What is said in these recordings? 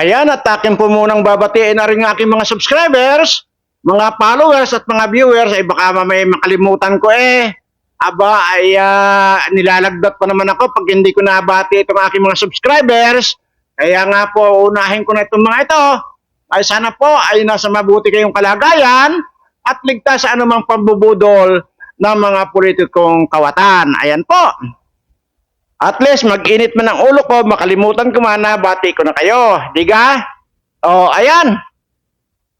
Ayan, at akin po munang babatiin na rin aking mga subscribers, mga followers at mga viewers, ay baka may makalimutan ko eh. Aba, ay ah, nilalagdat pa naman ako pag hindi ko nabati itong aking mga subscribers. Kaya nga po, unahin ko na itong mga ito. Ay sana po ay nasa mabuti kayong kalagayan at ligtas sa anumang pambubudol ng mga politikong kawatan. Ayan po. At least mag-init man ang ulo ko, makalimutan ko man na bati ko na kayo. Diga? O, ayan.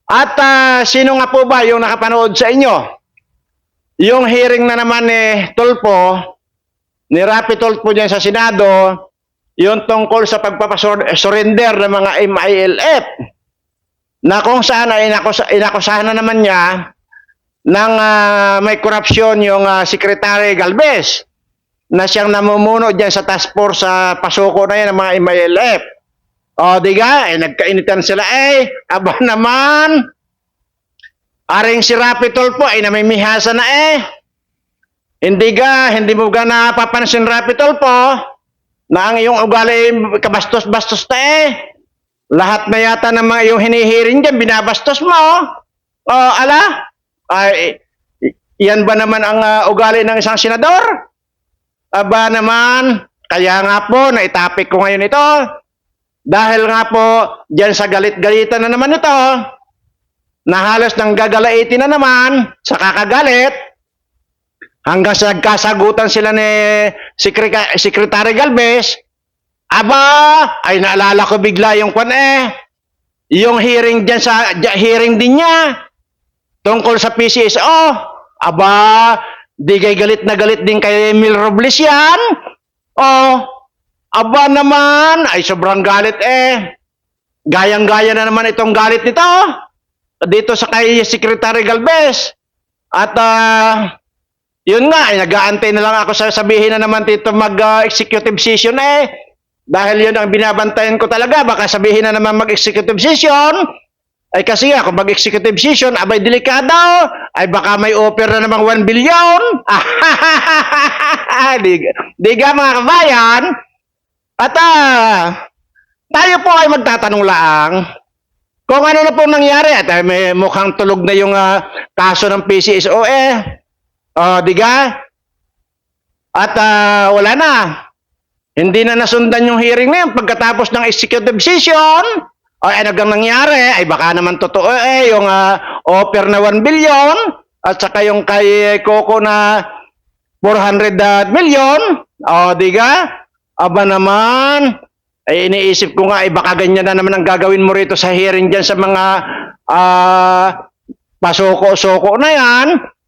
At ah, sino nga po ba yung nakapanood sa inyo? Yung hearing na naman ni Tulpo, ni Rapi Tulpo dyan sa Senado, yung tungkol sa pagpapasurrender ng mga MILF, na kung saan ay inakusa, inakusahan na naman niya ng ah, may korupsyon yung ah, Secretary Galvez na siyang namumuno dyan sa task force sa pasuko na yan ng mga MILF. O, di ga? Eh, nagkainitan sila. Eh, aba naman. Aring si Rapi Tulfo ay namimihasa na eh. Hindi ga, hindi mo ga napapansin Rapi Tulfo na ang iyong ugali kabastos-bastos na eh. Lahat na yata ng mga iyong hinihiring dyan, binabastos mo. O, ala? Ay, yan ba naman ang ah, ugali ng isang senador? Aba naman, kaya nga po, naitapik ko ngayon ito. Dahil nga po, dyan sa galit-galitan na naman ito, na halos nang gagalaitin na naman sa kakagalit, hanggang sa nagkasagutan sila ni Secre- Secretary Galvez, aba, ay naalala ko bigla yung kwan eh, yung hearing dyan sa, hearing din niya, tungkol sa PCSO, aba, di kay galit na galit din kay Emil Robles yan, oh, aba naman, ay sobrang galit eh, gayang-gaya na naman itong galit nito, dito sa kay Secretary Galvez. At ah, yun nga, ay nag-aantay na lang ako sa sabihin na naman dito mag-executive session eh. Dahil yun ang binabantayan ko talaga, baka sabihin na naman mag-executive session. Ay kasi nga, kung mag-executive session, abay delikado, ay baka may offer na namang 1 billion. di, di ga mga kabayan? At ah, tayo po ay magtatanong laang, kung ano na pong nangyari at eh, may mukhang tulog na yung ah, kaso ng PCSO eh. Oh, di ga? At ah, wala na. Hindi na nasundan yung hearing na yun pagkatapos ng executive session. Eh, ano gang nangyari? Ay baka naman totoo eh yung ah, offer na 1 billion at saka yung kay Coco na 400 ah, million. O, di ga? Aba naman, ay iniisip ko nga, ay baka ganyan na naman ang gagawin mo rito sa hearing dyan sa mga ah, pasoko-soko na yan.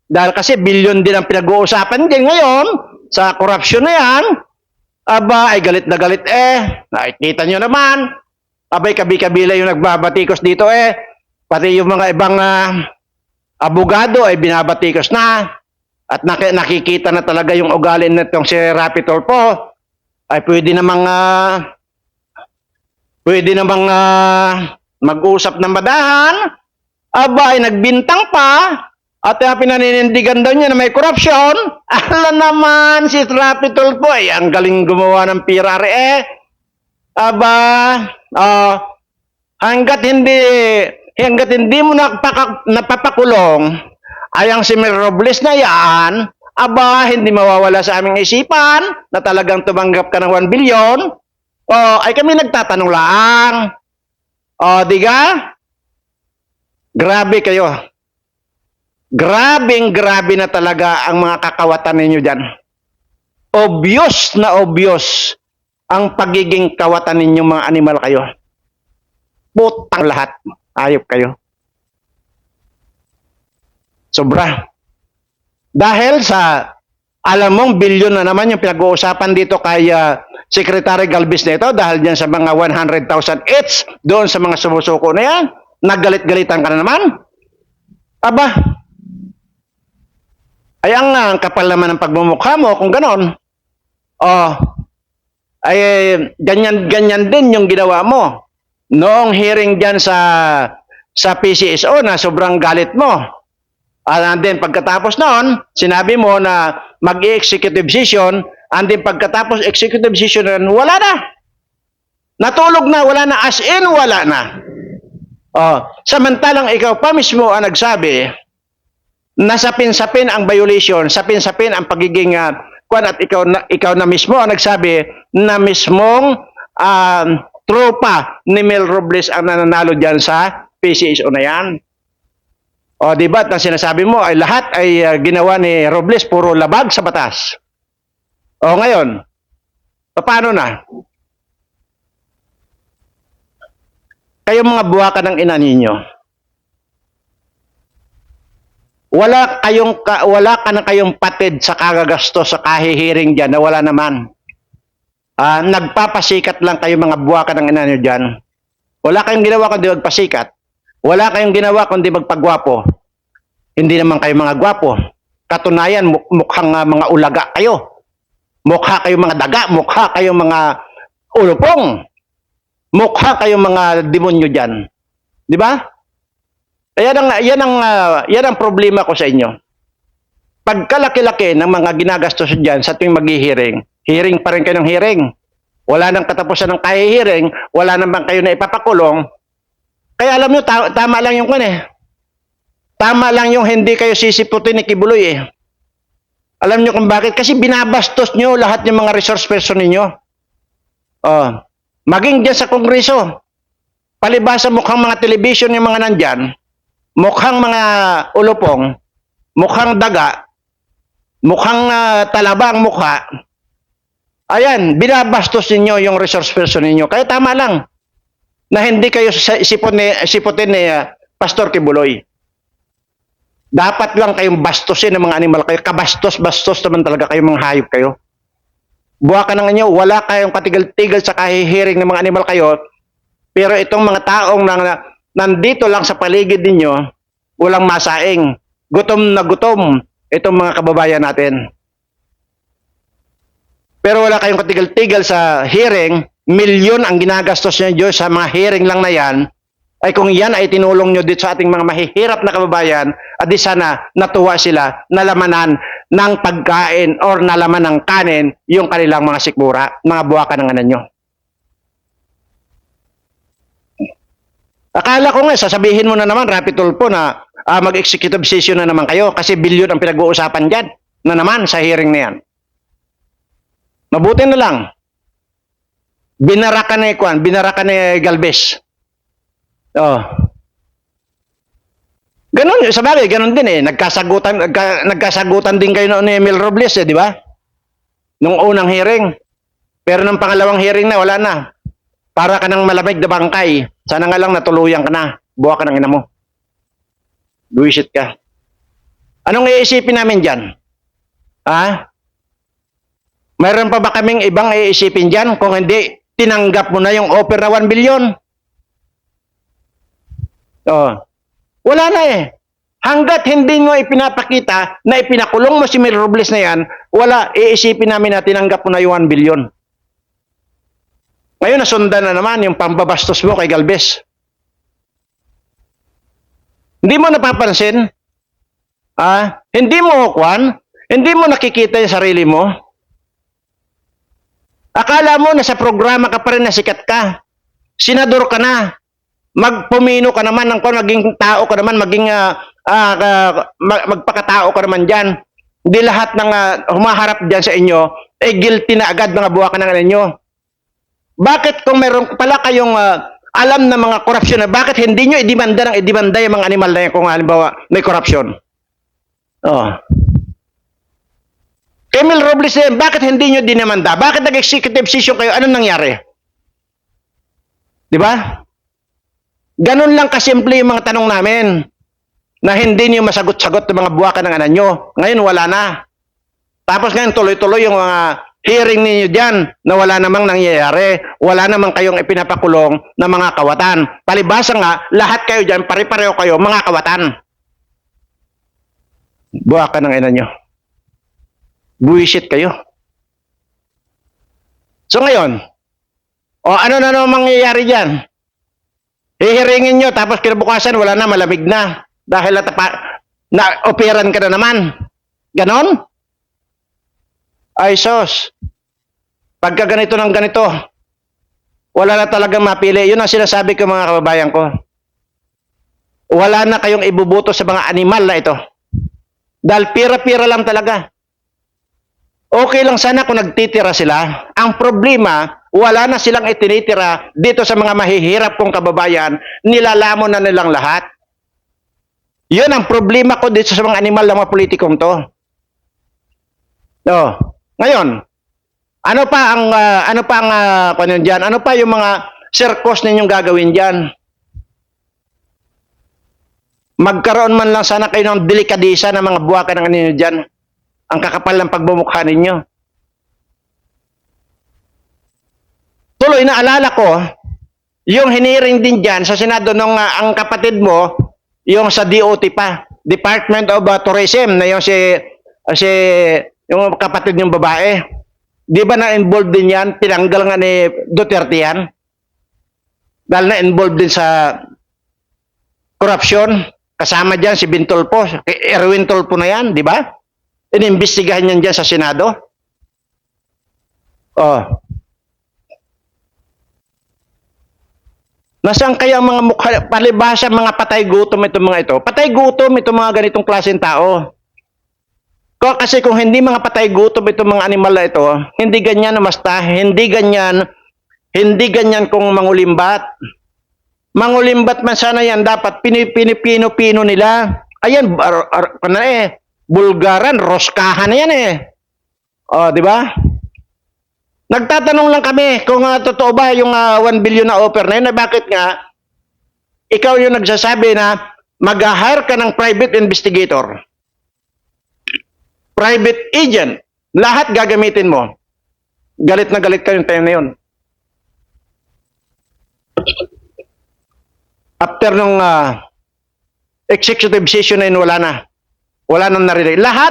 Dahil kasi bilyon din ang pinag-uusapan din ngayon sa korupsyon na yan. Aba, ay galit na galit eh. Nakikita nyo naman. Abay, kabi-kabila yung nagbabatikos dito eh. Pati yung mga ibang ah, abogado ay binabatikos na. At naki- nakikita na talaga yung ugali nitong si Rapi Tulfo. Ay pwede namang ah, pwede namang ah, mag-usap ng madahan. Aba, ay nagbintang pa. At uh, pinaninindigan daw niya na may corruption. Ala naman, si Rapi Tulfo ay ang galing gumawa ng pirare eh. Aba, ah, hanggat hindi hanggat hindi mo napaka, napapakulong ay ang si Robles na yan, aba, hindi mawawala sa aming isipan na talagang tumanggap ka ng 1 billion. O, ay kami nagtatanong lang. O, diga? Grabe kayo. Grabing grabe na talaga ang mga kakawatan ninyo dyan. Obvious na obvious ang pagiging kawatan ninyong mga animal kayo. Putang lahat. Ayop kayo. Sobra. Dahil sa, alam mong bilyon na naman yung pinag-uusapan dito kay ah, Secretary Galvez nito dahil dyan sa mga 100,000 each doon sa mga sumusuko na yan. Naggalit-galitan ka na naman. Aba, ay ang ah, kapal naman ng pagmumukha mo kung ganon. Oh, ay ganyan-ganyan din yung ginawa mo. Noong hearing dyan sa sa PCSO na sobrang galit mo. At and then pagkatapos noon, sinabi mo na mag-executive session, and then pagkatapos executive session, wala na. Natulog na, wala na, as in, wala na. Oh, samantalang ikaw pa mismo ang nagsabi na sapin-sapin ang violation, sapin-sapin ang pagiging uh, kwan at ikaw na, ikaw na mismo ang nagsabi na mismong um, tropa ni Mel Robles ang nananalo diyan sa PCSO na yan. O, di ba? At ang sinasabi mo ay lahat ay uh, ginawa ni Robles puro labag sa batas. O, ngayon, paano na? Kayo mga buwaka ng ina ninyo, wala kayong ka, wala ka na kayong patid sa kagagastos sa kahihiring diyan na wala naman. Ah, nagpapasikat lang kayo mga buwaka ng ina niyo diyan. Wala kayong ginawa kundi magpasikat. Wala kayong ginawa kundi magpagwapo. Hindi naman kayo mga gwapo. Katunayan muk- mukhang ah, mga ulaga kayo. Mukha kayong mga daga, mukha kayong mga ulupong. Mukha kayong mga demonyo diyan. Di ba? Yan ang, yan ang, ah, yan ang problema ko sa inyo. Pagkalaki-laki ng mga ginagastos dyan sa tuwing maghihiring, hearing pa rin kayo ng hearing. Wala nang katapusan ng kahihiring, wala naman kayo na ipapakulong. Kaya alam nyo, ta- tama lang yung kan eh. Tama lang yung hindi kayo sisiputin ni Kibuloy eh. Alam nyo kung bakit? Kasi binabastos nyo lahat ng mga resource person ninyo. Oh, maging dyan sa kongreso, palibasa mukhang mga television yung mga nandyan, mukhang mga ulupong, mukhang daga, mukhang uh, talaba mukha, ayan, binabastos ninyo yung resource person ninyo. Kaya tama lang na hindi kayo sipon ni, siputin ni uh, Pastor Kibuloy. Dapat lang kayong bastusin ng mga animal kayo. Kabastos-bastos naman talaga kayo mga hayop kayo. Buha ng inyo, wala kayong katigil-tigil sa kahihiring ng mga animal kayo. Pero itong mga taong nang, nandito lang sa paligid ninyo, walang masaing. Gutom na gutom itong mga kababayan natin. Pero wala kayong katigil-tigil sa hearing, milyon ang ginagastos niyo Diyos sa mga hearing lang na yan, ay kung yan ay tinulong nyo dito sa ating mga mahihirap na kababayan, at di sana natuwa sila nalamanan ng pagkain or nalaman ng kanin yung kanilang mga sikmura, mga buwakan ng anan nyo. Akala ko nga, sasabihin mo na naman, Rapi Tulpo, na ah, mag-executive session na naman kayo kasi bilyon ang pinag-uusapan dyan na naman sa hearing na yan. Mabuti na lang. Binarakan ni Kwan, binarakan ni Galvez. Oh. Ganun, sa bagay, ganun din eh. Nagkasagutan, nagka, nagkasagutan din kayo noon ni Emil Robles eh, di ba? Nung unang hearing. Pero nung pangalawang hearing na, wala na. Para ka ng malamig na bangkay. Sana nga lang natuluyan ka na. Buha ka ng ina mo. Buwisit ka. Anong iisipin namin dyan? Ha? Mayroon pa ba kaming ibang iisipin dyan? Kung hindi, tinanggap mo na yung offer na 1 billion. Oh. Wala na eh. Hanggat hindi mo ipinapakita na ipinakulong mo si Mel Robles na yan, wala, iisipin namin na tinanggap mo na yung 1 billion. Ngayon, nasundan na naman yung pambabastos mo kay Galvez. Hindi mo napapansin? Ah, hindi mo, Kwan, hindi mo nakikita yung sarili mo? Akala mo na sa programa ka pa rin na sikat ka. Senador ka na. Magpumino ka naman ng kung maging tao ka naman, maging ah, ah, ah, mag- magpakatao ka naman diyan. Hindi lahat ng ah, humaharap diyan sa inyo eh guilty na agad mga buwakan ng ninyo. Bakit kung meron pala kayong ah, alam na mga korupsyon na bakit hindi nyo idimanda ng idimanda yung mga animal na yan kung halimbawa may korupsyon? Oh. Emil Robles na yan, bakit hindi nyo dinamanda? Bakit nag-executive session kayo? Anong nangyari? Di ba? Ganun lang kasimple yung mga tanong namin na hindi niyo masagot-sagot ng mga buwakan ng anan nyo. Ngayon wala na. Tapos ngayon tuloy-tuloy yung mga hearing ninyo dyan na wala namang nangyayari. Wala namang kayong ipinapakulong na mga kawatan. Palibasa nga, lahat kayo dyan, pare-pareho kayo, mga kawatan. Buwakan ng anan nyo. Buwisit kayo. So ngayon, o ano na naman mangyayari dyan? Hihiringin nyo, tapos kinabukasan, wala na, malamig na. Dahil natapa, na operan ka na naman. Ganon? Ay, sos. Pagka ganito ng ganito, Wala na talagang mapili. Yun ang sinasabi ko mga kababayan ko. Wala na kayong ibubuto sa mga animal na ito. Dahil pira-pira lang talaga. Okay lang sana kung nagtitira sila. Ang problema, wala na silang itinitira dito sa mga mahihirap kong kababayan, nilalamon na nilang lahat. Yun ang problema ko dito sa mga animal ng mga politikong to. Oh, ngayon, ano pa ang ah, ano pa ang uh, ano diyan? Ano pa yung mga circus ninyong gagawin diyan? Magkaroon man lang sana kayo ng delikadesa ng mga buwakan ng ninyo diyan. Ang kakapal ng pagbumukha ninyo. Tuloy na alala ko, yung hiniring din diyan sa Senado nung ah, ang kapatid mo, yung sa DOT pa, Department of ah, Tourism na yung si si yung kapatid yung babae. Di ba na-involved din yan? Tinanggal nga ni Duterte yan. Dahil na-involved din sa corruption. Kasama dyan si Bintolpo. Erwin Tolpo na yan, di ba? Inimbestigahan yan dyan sa Senado. Oh. Nasaan kaya ang mga mukha, palibasa mga patay gutom itong mga ito? Patay gutom itong mga ganitong klaseng tao. Ko kasi kung hindi mga patay gutom itong mga animal na ito, hindi ganyan na basta, hindi ganyan, hindi ganyan kung mangulimbat. Mangulimbat man sana yan, dapat pinipino-pino nila. Ayan, ar, ar, ano eh, bulgaran, roskahan na yan eh. O, di ba? Nagtatanong lang kami kung ah, totoo ba yung ah, 1 billion na offer na yun, na bakit nga ikaw yung nagsasabi na mag-hire ka ng private investigator private agent, lahat gagamitin mo. Galit na galit ka yung time na yun. After nung ah, executive session na yun, wala na. Wala nang narinig. Lahat,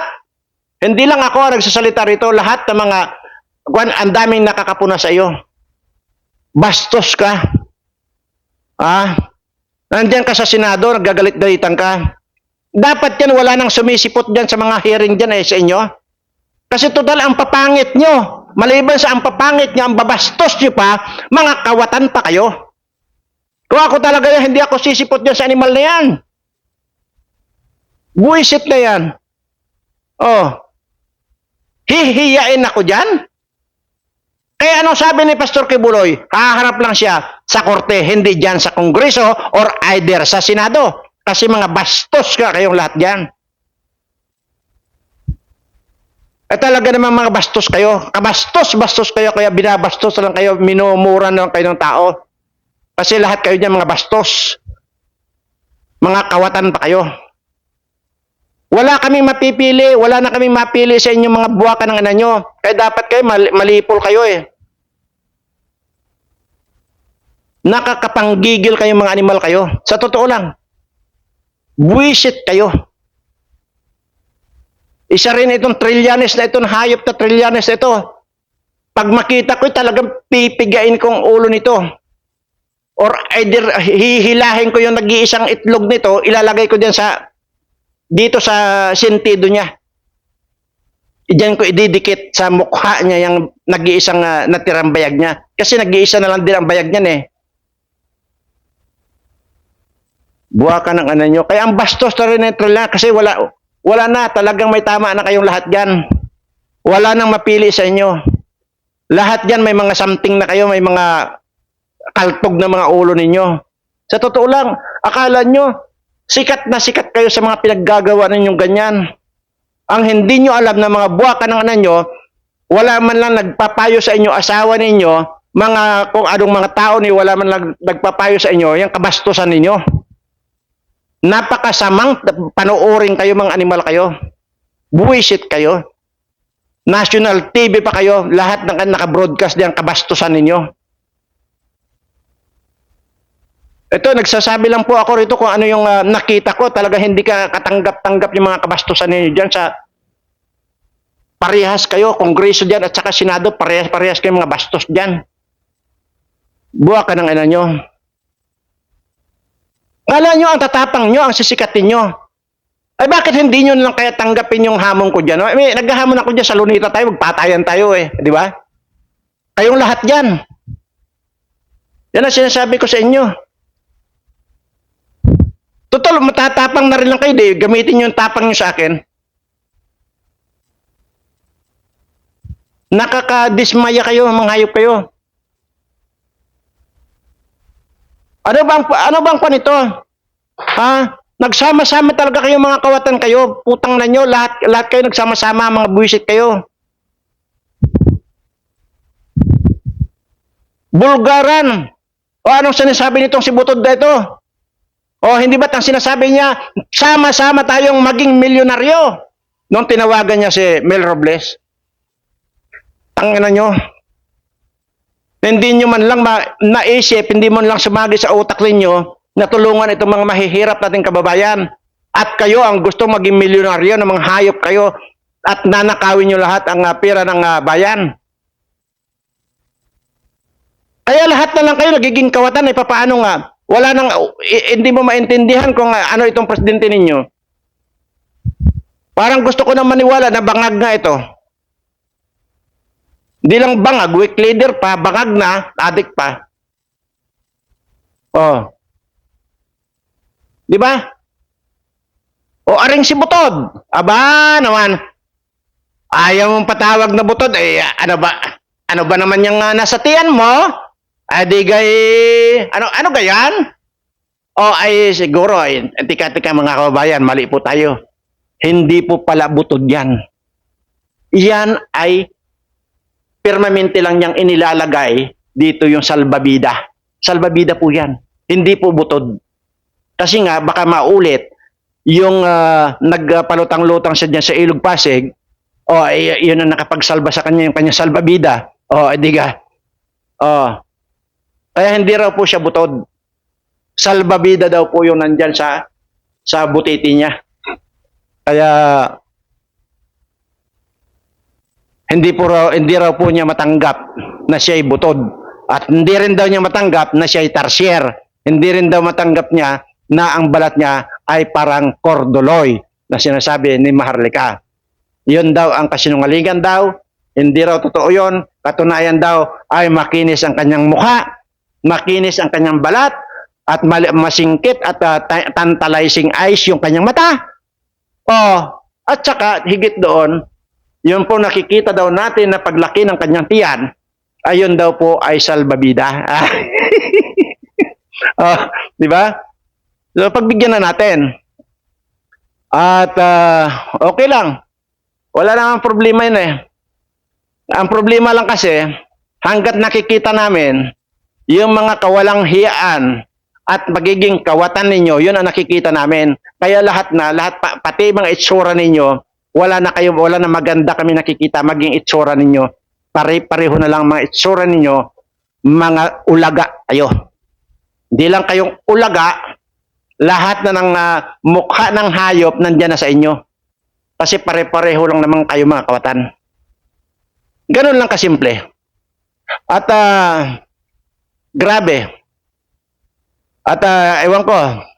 hindi lang ako nagsasalita rito, lahat ng mga, kwan, ang daming nakakapuna sa iyo. Bastos ka. Ah, nandiyan ka sa Senado, nagagalit-galitan ka. Dapat yan, wala nang sumisipot dyan sa mga hearing dyan eh, sa inyo. Kasi total, ang papangit nyo. Maliban sa ang papangit nyo, ang babastos nyo pa, mga kawatan pa kayo. Kung ako talaga yan, hindi ako sisipot dyan sa animal na yan. Buisit na yan. Oh. Hihiyain ako dyan? Kaya anong sabi ni Pastor Kibuloy? Haharap lang siya sa korte, hindi dyan sa kongreso or either sa senado. Kasi mga bastos ka kayong lahat dyan. Eh talaga naman mga bastos kayo. Kabastos-bastos kayo, kaya binabastos lang kayo, minumura lang kayo ng tao. Kasi lahat kayo dyan mga bastos. Mga kawatan pa kayo. Wala kaming mapipili, wala na kaming mapili sa inyong mga buwakan ng anak nyo. Kaya dapat kayo, mal- malipol kayo eh. Nakakapanggigil kayong mga animal kayo. Sa totoo lang. Buwisit kayo. Isa rin itong trilyanes na itong hayop na trilyanes na ito. Pag makita ko, talagang pipigain kong ulo nito. Or either hihilahin ko yung nag-iisang itlog nito, ilalagay ko diyan sa dito sa sentido niya. Diyan ko ididikit sa mukha niya yung nag-iisang uh, natirang bayag niya. Kasi nag-iisa na lang din ang bayag niyan eh. Buwa ka ng ano nyo. Kaya ang bastos na rin ito lang kasi wala, wala na. Talagang may tama na kayong lahat dyan. Wala nang mapili sa inyo. Lahat dyan may mga something na kayo, may mga kaltog na mga ulo ninyo. Sa totoo lang, akala nyo, sikat na sikat kayo sa mga pinaggagawa ninyong ganyan. Ang hindi nyo alam na mga buwaka ng anak nyo, wala man lang nagpapayo sa inyo, asawa ninyo, mga kung anong mga tao ni wala man lang nagpapayo sa inyo, yung kabastusan ninyo. Napakasamang panoorin kayo mga animal kayo. Buwisit kayo. National TV pa kayo, lahat ng naka-broadcast diyan kabastusan ninyo. Ito, nagsasabi lang po ako rito kung ano yung uh, nakita ko. Talaga hindi ka katanggap-tanggap yung mga kabastusan ninyo dyan sa parehas kayo, kongreso dyan at saka senado, parehas-parehas kayo mga bastos dyan. Buwa ka ng ina nyo. Kala nyo ang tatapang nyo, ang sisikatin nyo. Ay bakit hindi nyo lang kaya tanggapin yung hamon ko dyan? May, naghahamon ako dyan sa lunita tayo, magpatayan tayo eh. Di ba? Kayong lahat dyan. Yan ang sinasabi ko sa inyo. Total, matatapang na rin lang kayo. Di, gamitin nyo yung tapang nyo sa akin. Nakakadismaya kayo, mga kayo. Ano bang ano bang pa nito? Ha? Nagsama-sama talaga kayo mga kawatan kayo. Putang na nyo, lahat, lahat kayo nagsama-sama, mga buwisit kayo. Bulgaran. O anong sinasabi nitong si Butod na ito? O hindi ba't ang sinasabi niya, sama-sama tayong maging milyonaryo? Nung tinawagan niya si Mel Robles. Ang ina nyo. Hindi nyo man lang naisip, hindi mo lang sumagi sa utak ninyo na tulungan itong mga mahihirap nating kababayan. At kayo ang gusto maging milyonaryo ng mga hayop kayo at nanakawin nyo lahat ang ah, pera ng ah, bayan. Kaya lahat na lang kayo nagiging kawatan ay papaano nga. Wala nang, hindi mo maintindihan kung ah, ano itong presidente ninyo. Parang gusto ko na maniwala na bangag nga ito. Hindi lang bangag, weak leader pa, bangag na, adik pa. Oh. Di ba? O aring si Butod. Aba naman. Ayaw mong patawag na Butod. Eh, ano ba? Ano ba naman yung ah, nasa tiyan mo? Adi gay... Ano, ano gayan? O ay siguro, ay, tika-tika mga kababayan, mali po tayo. Hindi po pala Butod yan. Yan ay permanente lang niyang inilalagay dito yung salbabida. Salbabida po yan. Hindi po butod. Kasi nga, baka maulit yung ah, nagpalutang-lutang siya dyan sa Ilog Pasig, o ay, yun ang nakapagsalba sa kanya yung kanyang salbabida. O, edi ka. O, kaya hindi raw po siya butod. Salbabida daw po yung nandyan sa sa butiti niya. Kaya hindi po raw, hindi raw po niya matanggap na siya ay butod. At hindi rin daw niya matanggap na siya ay tarsier. Hindi rin daw matanggap niya na ang balat niya ay parang kordoloy na sinasabi ni Maharlika. Yun daw ang kasinungalingan daw. Hindi raw totoo yun. Katunayan daw ay makinis ang kanyang mukha, makinis ang kanyang balat, at masingkit at ta- tantalizing eyes yung kanyang mata. Oh, at saka higit doon, yun po nakikita daw natin na paglaki ng kanyang tiyan, ayun daw po ay salbabida. oh, di ba? So pagbigyan na natin. At ah, okay lang. Wala namang problema yun eh. Ang problema lang kasi, hanggat nakikita namin, yung mga kawalang hiyaan at magiging kawatan ninyo, yun ang nakikita namin. Kaya lahat na, lahat pa, pati mga itsura ninyo, wala na kayo, wala na maganda kami nakikita maging itsura ninyo. Pare-pareho na lang mga itsura ninyo, mga ulaga kayo. Hindi lang kayong ulaga, lahat na ng ah, mukha ng hayop nandyan na sa inyo. Kasi pare-pareho lang naman kayo mga kawatan. Ganun lang kasimple. At ah, grabe. At ah, ewan ko.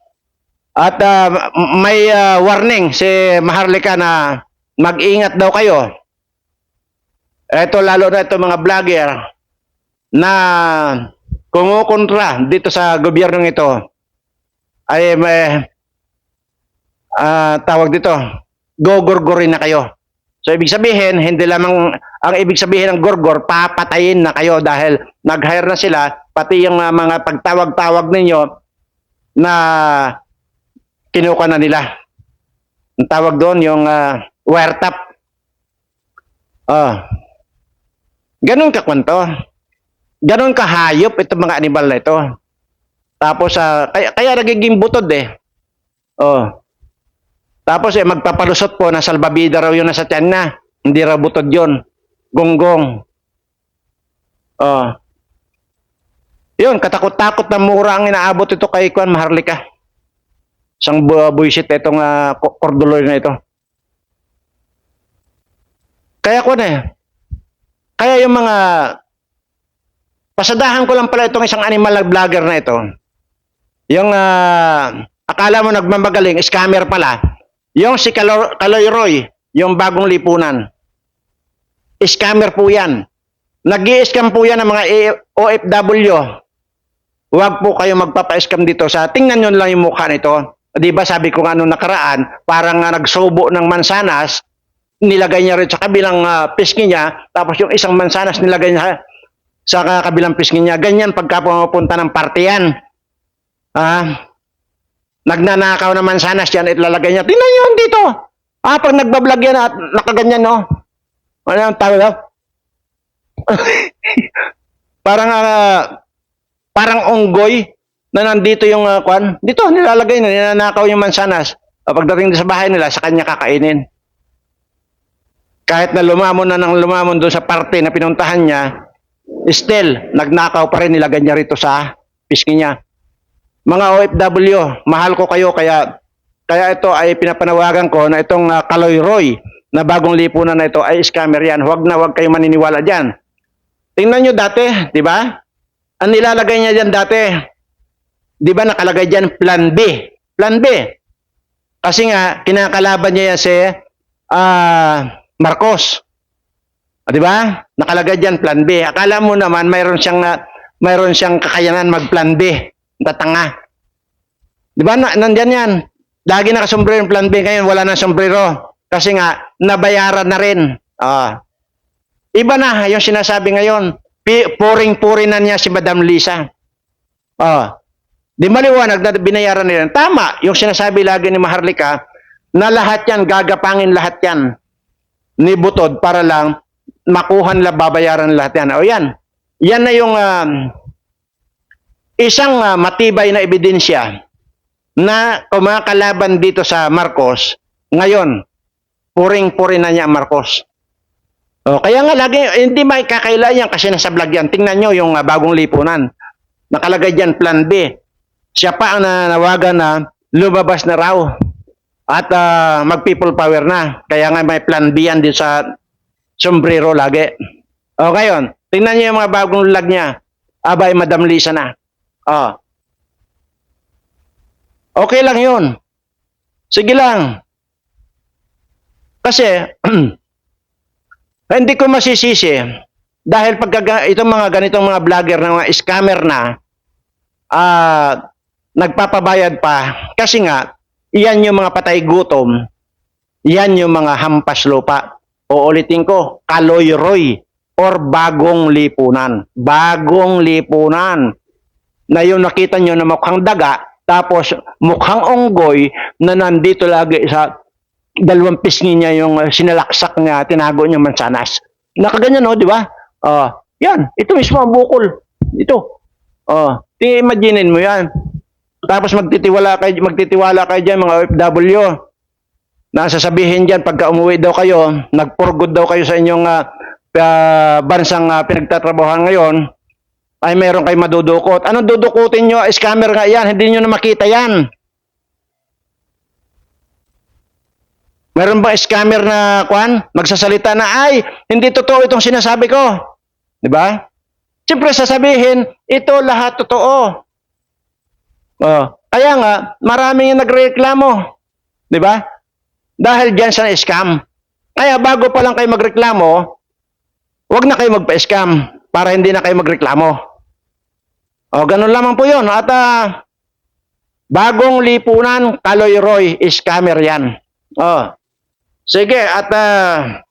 At m- may ah, warning si Maharlika na mag-ingat daw kayo. Ito lalo na ito mga vlogger na kumukontra dito sa gobyernong ito ay may ah, tawag dito gogorgorin na kayo. So ibig sabihin, hindi lamang ang ibig sabihin ng gorgor, papatayin na kayo dahil nag-hire na sila, pati yung ah, mga pagtawag-tawag ninyo na kinuha na nila. Ang tawag doon yung uh, wiretap. Ah. Ganun ka kwento. Ganun kahayop itong mga animal na ito. Tapos ah, kaya, kaya nagiging butod eh. Oh. Tapos eh, magpapalusot po na salbabida raw yun nasa tiyan na. Hindi raw butod yun. Gonggong. Oh. Yun, katakot-takot na mura ang inaabot ito kay Kwan Maharlika. Isang bu- buisit itong uh, korduloy na ito. Kaya ko na eh. Kaya yung mga pasadahan ko lang pala itong isang animal vlogger na ito. Yung ah, akala mo nagmamagaling, scammer pala. Yung si Kalo- Kaloy Roy, yung bagong lipunan. Scammer po yan. nag scam po yan ng mga OFW. huwag po kayo magpapa-scam dito sa tingnan nyo lang yung mukha nito. 'Di ba sabi ko nga nung nakaraan, parang nga nagsubo ng mansanas, nilagay niya rin sa kabilang ah, pisngi niya, tapos yung isang mansanas nilagay niya sa ka- kabilang pisngi niya. Ganyan pagka pumunta ng party yan. Ah, nagnanakaw ng mansanas yan, ilalagay niya. Tingnan niyo dito. Ah, pag nagbablog yan at nakaganyan, no? Ano yung tawag daw? parang ah, parang unggoy na nandito yung ah, kwan. Dito, nilalagay na, ninanakaw yung mansanas. Ah, pagdating sa bahay nila, sa kanya kakainin. Kahit na lumamon na ng lumamon doon sa parte na pinuntahan niya, still, nagnakaw pa rin, nilagay niya rito sa pisngi niya. Mga OFW, mahal ko kayo, kaya kaya ito ay pinapanawagan ko na itong uh, Kaloy Roy na bagong lipunan na ito ay scammer yan. Huwag na huwag kayo maniniwala dyan. Tingnan nyo dati, di ba? Ang nilalagay niya dyan dati, di ba nakalagay dyan plan B. Plan B. Kasi nga, kinakalaban niya yan si ah, Marcos. Ah, di ba? Nakalagay dyan plan B. Akala mo naman mayroon siyang ah, mayroon siyang kakayanan mag plan B. Tatanga. Di ba? Na, yan. Lagi nakasombrero yung plan B. Ngayon wala na sombrero. Kasi nga, nabayaran na rin. Ah. Iba na yung sinasabi ngayon. Puring-puri na niya si Madam Lisa. Ah. Di maliwanag na binayaran nila. Tama, yung sinasabi lagi ni Maharlika, na lahat yan, gagapangin lahat yan ni Butod para lang makuha nila, babayaran lahat yan. O yan, yan na yung um, isang ah, matibay na ebidensya na kumakalaban dito sa Marcos, ngayon, puring-puri na niya Marcos. O, kaya nga lagi, hindi may kakaila yan kasi nasa vlog yan. Tingnan nyo yung ah, bagong lipunan. Nakalagay dyan plan B. Siya pa ang nanawagan na lumabas na raw at ah, mag-people power na. Kaya nga may plan B yan din sa sombrero lagi. O, ngayon, tingnan nyo yung mga bagong vlog niya. Abay, Madam Lisa na. O, Okay lang yun. Sige lang. Kasi, hindi ko masisisi. Dahil pag itong mga ganitong mga vlogger na mga scammer na, ah, nagpapabayad pa. Kasi nga, iyan yung mga patay gutom, yan yung mga hampas lupa. Uulitin ko, Kaloy Roy or bagong lipunan. Bagong lipunan na yung nakita nyo na mukhang daga, tapos mukhang unggoy na nandito lagi sa dalawang pisngi niya yung uh, sinalaksak niya, tinago niya mansanas. Nakaganyan, no, di ba? Oh, yan, ito mismo ang bukol. Ito. Oh, imagine mo yan. Tapos magtitiwala kay magtitiwala kayo diyan mga OFW. Na sasabihin diyan pagka umuwi daw kayo, nagpurgod daw kayo sa inyong ah, ah, bansang ah, pinagtatrabahuhan ngayon, ay meron kayo madudukot. Anong dudukutin nyo? Scammer nga yan. Hindi nyo na makita yan. Meron ba scammer na kwan? Magsasalita na, ay, hindi totoo itong sinasabi ko. Di ba? Siyempre sasabihin, ito lahat totoo. Oh, kaya nga, maraming yung nagreklamo. Di ba? Dahil dyan sa scam. Kaya bago pa lang kayo magreklamo, huwag na kayo magpa-scam para hindi na kayo magreklamo. O, ganun lamang po yun. At ah, bagong lipunan, Kaloy Roy, scammer yan. O, sige, at ah,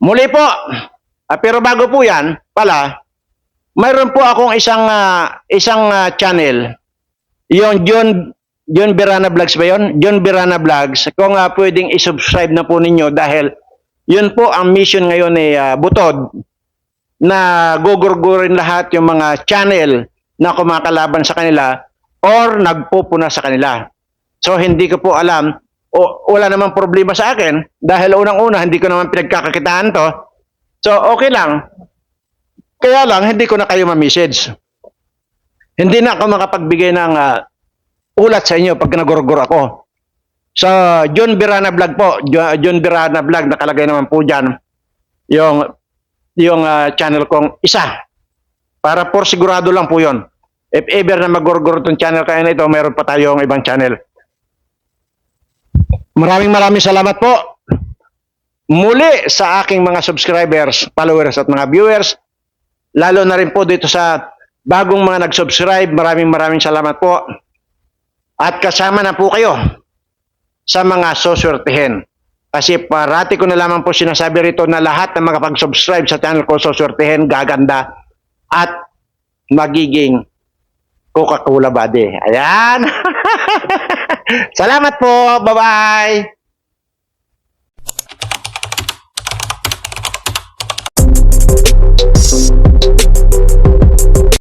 muli po, ah, pero bago po yan, pala, mayroon po akong isang ah, isang ah, channel, yung John John Birana Vlogs ba yun? John Birana Vlogs. Kung ah, pwedeng isubscribe na po ninyo dahil yun po ang mission ngayon ni ah, Butod na gugurgurin lahat yung mga channel na kumakalaban sa kanila or nagpupuna sa kanila. So hindi ko po alam o wala namang problema sa akin dahil unang-una hindi ko naman pinagkakakitaan to. So okay lang. Kaya lang hindi ko na kayo ma-message. Hindi na ako makapagbigay ng ah, ulat sa inyo pag nagurgur ako. Sa John Birana Vlog po, Jo- John Birana Vlog nakalagay naman po diyan yung yung ah, channel kong isa. Para por sigurado lang po 'yon. If ever na magurgur tong channel kaya na ito, mayroon pa tayong ibang channel. Maraming maraming salamat po. Muli sa aking mga subscribers, followers at mga viewers, lalo na rin po dito sa bagong mga nag-subscribe, maraming maraming salamat po. At kasama na po kayo sa mga suswertihin. Kasi parati ko na lamang po sinasabi rito na lahat na makapag-subscribe sa channel ko suswertihin, gaganda at magiging Coca-Cola body. Ayan. Salamat po. Bye-bye.